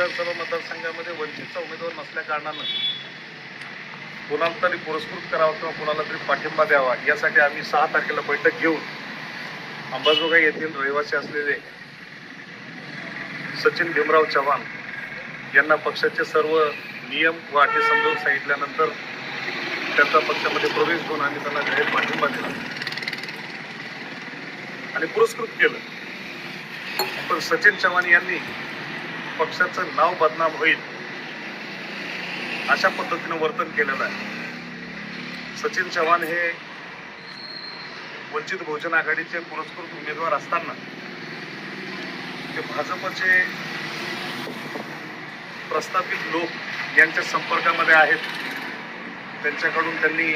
विधानसभा मतदारसंघामध्ये वंचितचा उमेदवार नसल्या कारणानं कोणाला तरी पुरस्कृत करावा किंवा कोणाला तरी पाठिंबा द्यावा यासाठी आम्ही सहा तारखेला बैठक घेऊन अंबाजोगाई येथील रहिवासी असलेले सचिन भीमराव चव्हाण यांना पक्षाचे सर्व नियम व अटी समजून सांगितल्यानंतर त्यांचा पक्षामध्ये प्रवेश घेऊन आम्ही त्यांना जाहीर पाठिंबा दिला आणि पुरस्कृत केलं. पण सचिन चव्हाण यांनी पक्षाचं नाव बदनाम होईल अशा पद्धतीनं वर्तन केलेलं आहे. सचिन चव्हाण हे वंचित बहुजन आघाडीचे पुरस्कृत उमेदवार असताना ते भाजपचे प्रस्थापित लोक यांच्या संपर्कामध्ये आहेत. त्यांच्याकडून त्यांनी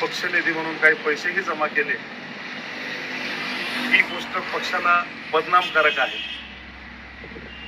पक्षनिधी म्हणून काही पैसेही जमा केले. ही गोष्ट पक्षाला बदनामकारक आहे.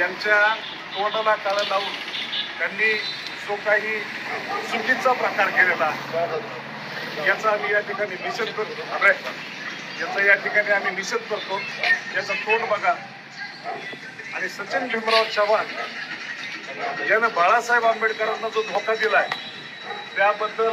यांच्या तोंडाला काळं लावून त्यांनी जो काही चुकीचा प्रकार केलेला याचा आम्ही या ठिकाणी निषेध करतो. अरे याचा या ठिकाणी आम्ही निषेध करतो. याचं तोंड बघा. आणि सचिन भीमराव चव्हाण यानं बाळासाहेब आंबेडकरांना जो धोका दिलाय त्याबद्दल